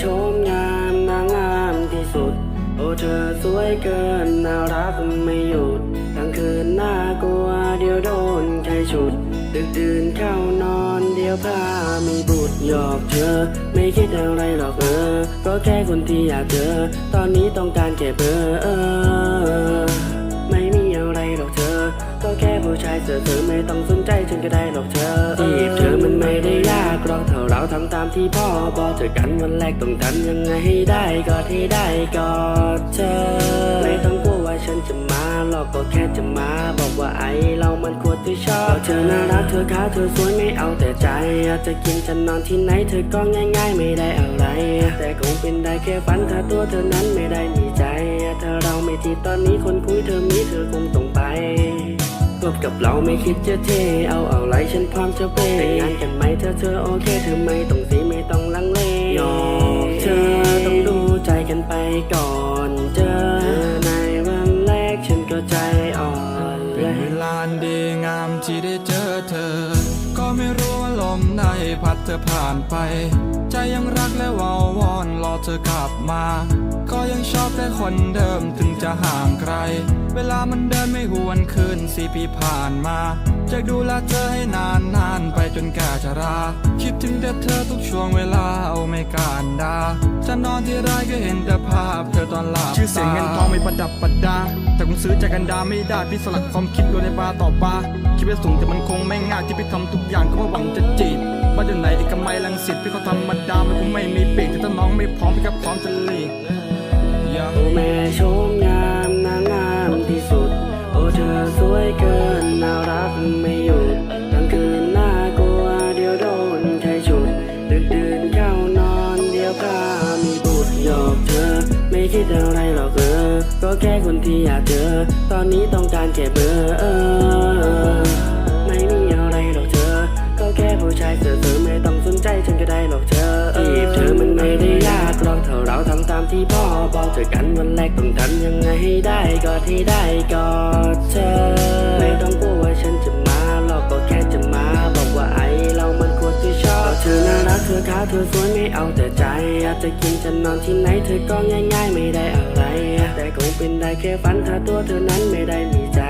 ชมงามนางงามที่สุด โอ้เธอสวยเกินน่ารักไม่หยุดทั้งคืนน่ากลัวเดี๋ยวโดนใครฉุด ดึกดื่นเข้านอนเดี๋ยวพามีบุตรหยอกเธอ ไม่คิดอะไรหรอกเออ ก็แค่คนที่อยากเจอ ตอนนี้ต้องการแค่เบอร์ไม่มีอะไรหรอกเธอ ก็แค่ผู้ชายเจอเธอไม่ต้องสนใจฉันก็ได้หรอกเธอจีบเธอมันไม่ได้ยากหรอกเท่าเราทำตามที่พ่อบอกเจอกันวันแรกต้องทำยังไงให้ได้ก็ให้ได้ก็เธอ ไม่ต้องกลัวว่าฉันจะมาหรอกก็แค่จะมาบอกว่าไอเรามันควรที่ชอบเธอน่ารักเธอขาวเธอสวยไม่เอาแต่ใจอาจจะกินจะนอนที่ไหนเธอก็ง่าย ๆ ไม่ได้อะไร แต่คงเป็นได้แค่ฝันถ้าตัวเธอนั้นไม่ได้มีใจถ้าเรา ไม่ทีตอนนี้คนคุยเธอมีเธอคงต้องไปคบกับเราไม่คิดจะเท เอาเอาไรฉันพร้อมจะเปย์แต่งงานกันไหมเธอเธอโอเคเธอไม่ต้องสีไม่ต้องลังเลยอมเธอต้องดูใจกันไปก่อนเจอในวันแรกฉันก็ใจอ่อนเลเป็นยเวลานดีงามที่ได้เจอเธอ ก็ไม่รู้ว่าลมใดพัดเธอผ่านไป ใจยังรักและวาว อนรอเธอกลับมา ก็ยังชอบแต่คนเดิมถึงจะห่างไกล เวลามันเดินไม่หวนคืนสี่ปีผ่านมา จะดูแลเธอให้นานนานไปจนแก่ชรา คิดถึงแต่เธอทุกช่วงเวลาเอาไม่การดาจะนอนที่ไรก็เห็นแต่ภาพเธอตอนหลับชื่อเสียงเงินทองไม่ประดับประดา แต่คงซื้อใจกันดาไม่ได้พี่สลักความคิดลงในบาต่อบาคิดว่าสูงแต่มันคงไม่ง่ายที่พี่ทำทุกอย่างก็เพราะหวังจะจีบบ้านอยู่ไหนเอกมัยลังสิตพี่เขาธรรมดามันคงไม่มีปีกแต่ถ้าน้องไม่พร้อมพี่ก็พร้อมจะ นน่ารักไม่หยุดกลางคืนน่ากลัวเดี๋ยวโดนใครฉุดดึกดื่นเข้านอนเดี๋ยวพามีบุตรหยอกเธอ ไม่คิดอะไรหรอกเออ ก็แค่คนที่อยากเจอ ตอนนี้ต้องการแค่เบอร์เออ ไม่มีอะไรหรอกเธอ ก็แค่ผู้ชายเสือเธอไม่ต้อง ตามที่พ่อบอกเจอกันวันแรกต้องทำยังไงให้ได้ก็ให้ได้ก็เธอ ไม่ต้องกลัวว่าฉันจะมาหรอกก็แค่จะมา บอกว่าไอเรามันควรที่ชอบเธอน่ารักเธอขาวเธอสวยไม่เอาแต่ใจอาจจะกินจะนอนที่ไหนเธอก็ง่าย ๆ ไม่ได้อะไร แต่คงเป็นได้แค่ฝันถ้าตัวเธอนั้นไม่ได้มีใจ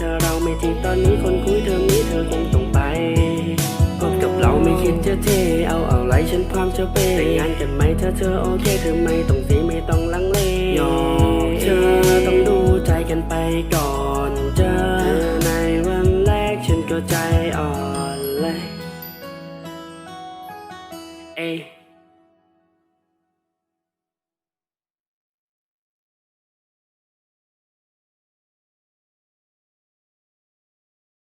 ถ้าเราไม่ทีตอนนี้คนคุยเธอมีเธอคง คิดจะเทเอาเอาไรฉันพร้อมจะเปย์แต่งงานกันไหมถ้าเธอโอเคเธอไม่ต้องสีไม่ต้องลังเลยอกเธอต้องดูใจกันไปก่อนเจอในวันแรกฉันก็ใจอ่อนเลยเอ